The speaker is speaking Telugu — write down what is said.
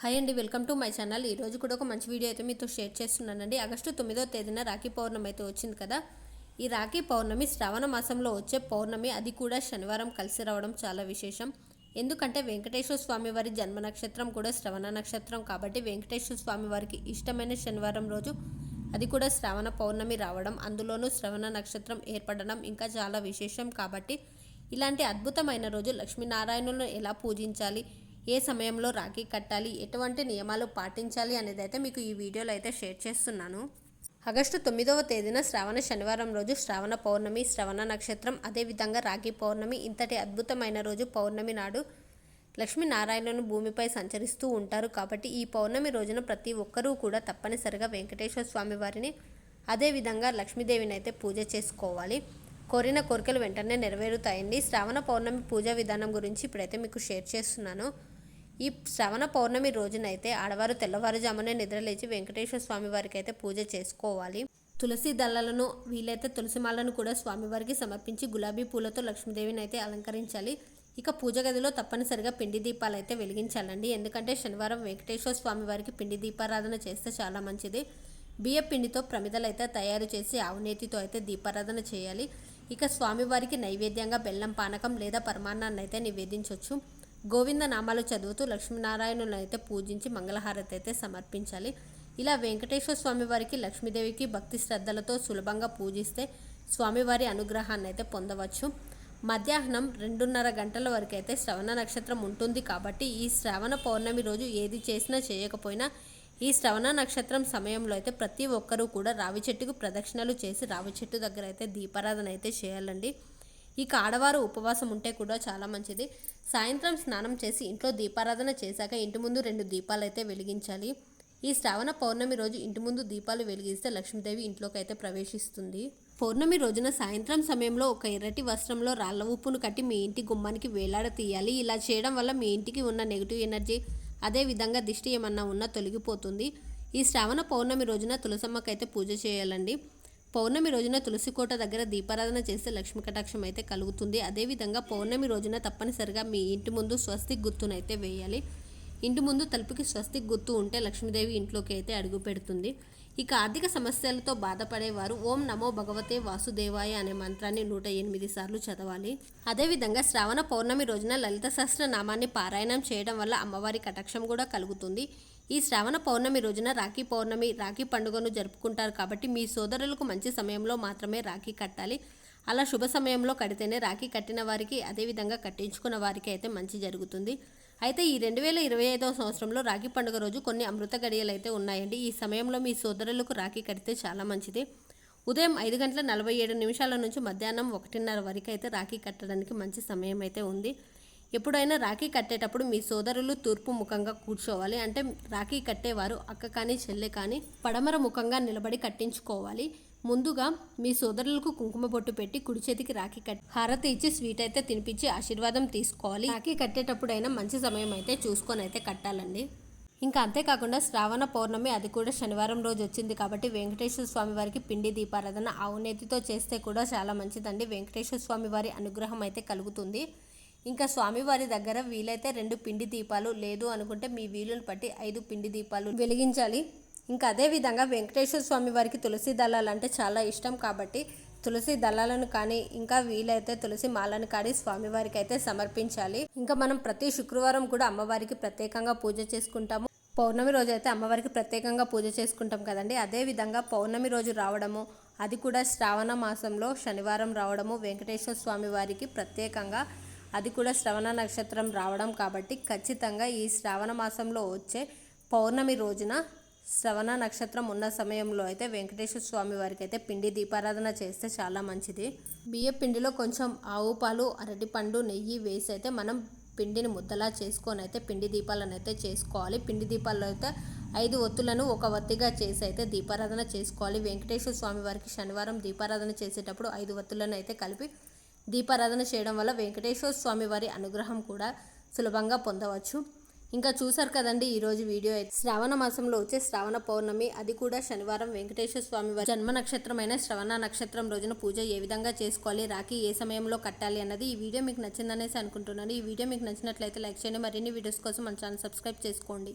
హాయ్ అండి వెల్కమ్ టు మై ఛానల్. ఈరోజు కూడా ఒక మంచి వీడియో అయితే మీతో షేర్ చేస్తున్నానండి. ఆగస్టు తొమ్మిదో తేదీన రాఖీ పౌర్ణమి అయితే వచ్చింది కదా. ఈ రాఖీ పౌర్ణమి శ్రావణ మాసంలో వచ్చే పౌర్ణమి అది కూడా శనివారం కలిసి రావడం చాలా విశేషం. ఎందుకంటే వెంకటేశ్వర స్వామి వారి జన్మ నక్షత్రం కూడా శ్రవణ నక్షత్రం కాబట్టి వెంకటేశ్వర స్వామి వారికి ఇష్టమైన శనివారం రోజు అది కూడా శ్రావణ పౌర్ణమి రావడం. అందులోనూ శ్రవణ నక్షత్రం ఏర్పడడం ఇంకా చాలా విశేషం కాబట్టి ఇలాంటి అద్భుతమైన రోజు లక్ష్మీనారాయణులను ఎలా పూజించాలి ఏ సమయంలో రాఖీ కట్టాలి ఎటువంటి నియమాలు పాటించాలి అనేది అయితే మీకు ఈ వీడియోలో అయితే షేర్ చేస్తున్నాను. ఆగస్టు తొమ్మిదవ తేదీన శ్రావణ శనివారం రోజు శ్రావణ పౌర్ణమి శ్రవణ నక్షత్రం అదేవిధంగా రాఖీ పౌర్ణమి ఇంతటి అద్భుతమైన రోజు పౌర్ణమి నాడు లక్ష్మీనారాయణను భూమిపై సంచరిస్తూ ఉంటారు కాబట్టి ఈ పౌర్ణమి రోజున ప్రతి ఒక్కరూ కూడా తప్పనిసరిగా వెంకటేశ్వర స్వామి వారిని అదేవిధంగా లక్ష్మీదేవిని అయితే పూజ చేసుకోవాలి. కోరిన కోరికలు వెంటనే నెరవేరుతాయండి. శ్రావణ పౌర్ణమి పూజా విధానం గురించి ఇప్పుడైతే మీకు షేర్ చేస్తున్నాను. ఈ శ్రవణ పౌర్ణమి రోజునైతే ఆడవారు తెల్లవారుజామునే నిద్రలేచి వెంకటేశ్వర స్వామి వారికి అయితే పూజ చేసుకోవాలి. తులసి దళాలను వీలైతే తులసి మాలను కూడా స్వామివారికి సమర్పించి గులాబీ పూలతో లక్ష్మీదేవిని అయితే అలంకరించాలి. ఇక పూజ గదిలో తప్పనిసరిగా పిండి దీపాలు అయితే వెలిగించాలండి. ఎందుకంటే శనివారం వెంకటేశ్వర స్వామి వారికి పిండి దీపారాధన చేస్తే చాలా మంచిది. బియ్య పిండితో ప్రమిదలు అయితే తయారు చేసి ఆవునేతితో అయితే దీపారాధన చేయాలి. ఇక స్వామివారికి నైవేద్యంగా బెల్లం పానకం లేదా పరమాన్నాన్ని అయితే నివేదించవచ్చు గోవింద నామాలు చదువుతూ లక్ష్మీనారాయణులను అయితే పూజించి మంగళహారతి అయితే సమర్పించాలి. ఇలా వెంకటేశ్వర స్వామి వారికి లక్ష్మీదేవికి భక్తి శ్రద్ధలతో సులభంగా పూజిస్తే స్వామివారి అనుగ్రహాన్ని అయితే పొందవచ్చు. మధ్యాహ్నం రెండున్నర గంటల వరకు అయితే శ్రవణ నక్షత్రం ఉంటుంది కాబట్టి ఈ శ్రవణ పౌర్ణమి రోజు ఏది చేసినా చేయకపోయినా ఈ శ్రవణ నక్షత్రం సమయంలో అయితే ప్రతి ఒక్కరూ కూడా రావి చెట్టుకు ప్రదక్షిణలు చేసి రావి చెట్టు దగ్గర అయితే దీపారాధన అయితే చేయాలండి. ఇక ఆడవారు ఉపవాసం ఉంటే కూడా చాలా మంచిది. సాయంత్రం స్నానం చేసి ఇంట్లో దీపారాధన చేశాక ఇంటి ముందు రెండు దీపాలు అయితే వెలిగించాలి. ఈ శ్రావణ పౌర్ణమి రోజు ఇంటి ముందు దీపాలు వెలిగిస్తే లక్ష్మీదేవి ఇంట్లోకి అయితే ప్రవేశిస్తుంది. పౌర్ణమి రోజున సాయంత్రం సమయంలో ఒక ఎర్రటి వస్త్రంలో రాళ్ళ ఉప్పును కట్టి మీ ఇంటి గుమ్మానికి వేలాడ తీయాలి. ఇలా చేయడం వల్ల మీ ఇంటికి ఉన్న నెగిటివ్ ఎనర్జీ అదేవిధంగా దిష్టి ఏమన్నా ఉన్నా తొలగిపోతుంది. ఈ శ్రావణ పౌర్ణమి రోజున తులసమ్మకైతే పూజ చేయాలండి. పౌర్ణమి రోజున తులసికోట దగ్గర దీపారాధన చేస్తే లక్ష్మీ కటాక్షం అయితే కలుగుతుంది. అదేవిధంగా పౌర్ణమి రోజున తప్పనిసరిగా మీ ఇంటి ముందు స్వస్తిక్ గుర్తునైతే వేయాలి. ఇంటి ముందు తలుపుకి స్వస్తిక్ గుర్తు ఉంటే లక్ష్మీదేవి ఇంట్లోకి అయితే అడుగు పెడుతుంది. ఇక ఆర్థిక సమస్యలతో బాధపడేవారు ఓం నమో భగవతే వాసుదేవాయ అనే మంత్రాన్ని నూట ఎనిమిది సార్లు చదవాలి. అదేవిధంగా శ్రావణ పౌర్ణమి రోజున లలిత సహస్ర నామాన్ని పారాయణం చేయడం వల్ల అమ్మవారి కటాక్షం కూడా కలుగుతుంది. ఈ శ్రావణ పౌర్ణమి రోజున రాఖీ పౌర్ణమి రాఖీ పండుగను జరుపుకుంటారు కాబట్టి మీ సోదరులకు మంచి సమయంలో మాత్రమే రాఖీ కట్టాలి. అలా శుభ సమయంలో కడితేనే రాఖీ కట్టిన వారికి అదేవిధంగా కట్టించుకున్న వారికి అయితే మంచి జరుగుతుంది. అయితే ఈ రెండు వేల ఇరవై ఐదవ సంవత్సరంలో రాఖీ పండుగ రోజు కొన్ని అమృత గడియలు అయితే ఉన్నాయండి. ఈ సమయంలో మీ సోదరులకు రాఖీ కడితే చాలా మంచిది. ఉదయం ఐదు గంటల నలభై ఏడు నిమిషాల నుంచి మధ్యాహ్నం ఒకటిన్నర వరకు అయితే రాఖీ కట్టడానికి మంచి సమయం అయితే ఉంది. ఎప్పుడైనా రాఖీ కట్టేటప్పుడు మీ సోదరులు తూర్పు ముఖంగా కూర్చోవాలి. అంటే రాఖీ కట్టేవారు అక్క కానీ చెల్లె కానీ పడమర ముఖంగా నిలబడి కట్టించుకోవాలి. ముందుగా మీ సోదరులకు కుంకుమ బొట్టు పెట్టి కుడి చేతికి రాఖీ కట్టి హారతి ఇచ్చి స్వీట్ అయితే తినిపించి ఆశీర్వాదం తీసుకోవాలి. రాఖీ కట్టేటప్పుడైనా మంచి సమయం అయితే చూసుకొని అయితే కట్టాలండి. ఇంకా అంతేకాకుండా శ్రావణ పౌర్ణమి అది కూడా శనివారం రోజు వచ్చింది కాబట్టి వెంకటేశ్వర స్వామి వారికి పిండి దీపారాధన ఆవునేతితో చేస్తే కూడా చాలా మంచిదండి. వెంకటేశ్వర స్వామి వారి అనుగ్రహం అయితే కలుగుతుంది. ఇంకా స్వామివారి దగ్గర వీలైతే రెండు పిండి దీపాలు లేదు అనుకుంటే మీ వీలుని బట్టి ఐదు పిండి దీపాలు వెలిగించాలి. ఇంకా అదేవిధంగా వెంకటేశ్వర స్వామి వారికి తులసి దళాలు అంటే చాలా ఇష్టం కాబట్టి తులసి దళాలను కానీ ఇంకా వీలైతే తులసి మాలను కానీ స్వామివారికి అయితే సమర్పించాలి. ఇంకా మనం ప్రతి శుక్రవారం కూడా అమ్మవారికి ప్రత్యేకంగా పూజ చేసుకుంటాము. పౌర్ణమి రోజు అయితే అమ్మవారికి ప్రత్యేకంగా పూజ చేసుకుంటాం కదండి. అదేవిధంగా పౌర్ణమి రోజు రావడము అది కూడా శ్రావణ మాసంలో శనివారం రావడము వెంకటేశ్వర స్వామి వారికి ప్రత్యేకంగా అది కూడా శ్రవణ నక్షత్రం రావడం కాబట్టి ఖచ్చితంగా ఈ శ్రావణ మాసంలో వచ్చే పౌర్ణమి రోజున శ్రవణ నక్షత్రం ఉన్న సమయంలో అయితే వెంకటేశ్వర స్వామి వారికి అయితే పిండి దీపారాధన చేస్తే చాలా మంచిది. బియ్య పిండిలో కొంచెం ఆవు పాలు అరటిపండు నెయ్యి వేసి అయితే మనం పిండిని ముద్దలా చేసుకొని అయితే పిండి దీపాలను అయితే చేసుకోవాలి. పిండి దీపాల్లో అయితే ఐదు ఒత్తులను ఒక వత్తిగా చేసి అయితే దీపారాధన చేసుకోవాలి. వెంకటేశ్వర స్వామి వారికి శనివారం దీపారాధన చేసేటప్పుడు ఐదు వత్తులను అయితే కలిపి దీపారాధన చేయడం వల్ల వెంకటేశ్వర స్వామి వారి అనుగ్రహం కూడా సులభంగా పొందవచ్చు. ఇంకా చూసారు కదండి ఈరోజు వీడియో అయితే. శ్రావణ మాసంలో వచ్చే శ్రావణ పౌర్ణమి అది కూడా శనివారం వెంకటేశ్వర స్వామి వారి జన్మ నక్షత్రమైన శ్రవణ నక్షత్రం రోజున పూజ ఏ విధంగా చేసుకోవాలి రాఖీ ఏ సమయంలో కట్టాలి అన్నది ఈ వీడియో మీకు నచ్చిందనేసి అనుకుంటున్నాను. ఈ వీడియో మీకు నచ్చినట్లయితే లైక్ చేయండి మరిన్ని వీడియోస్ కోసం మన ఛానల్ సబ్స్క్రైబ్ చేసుకోండి.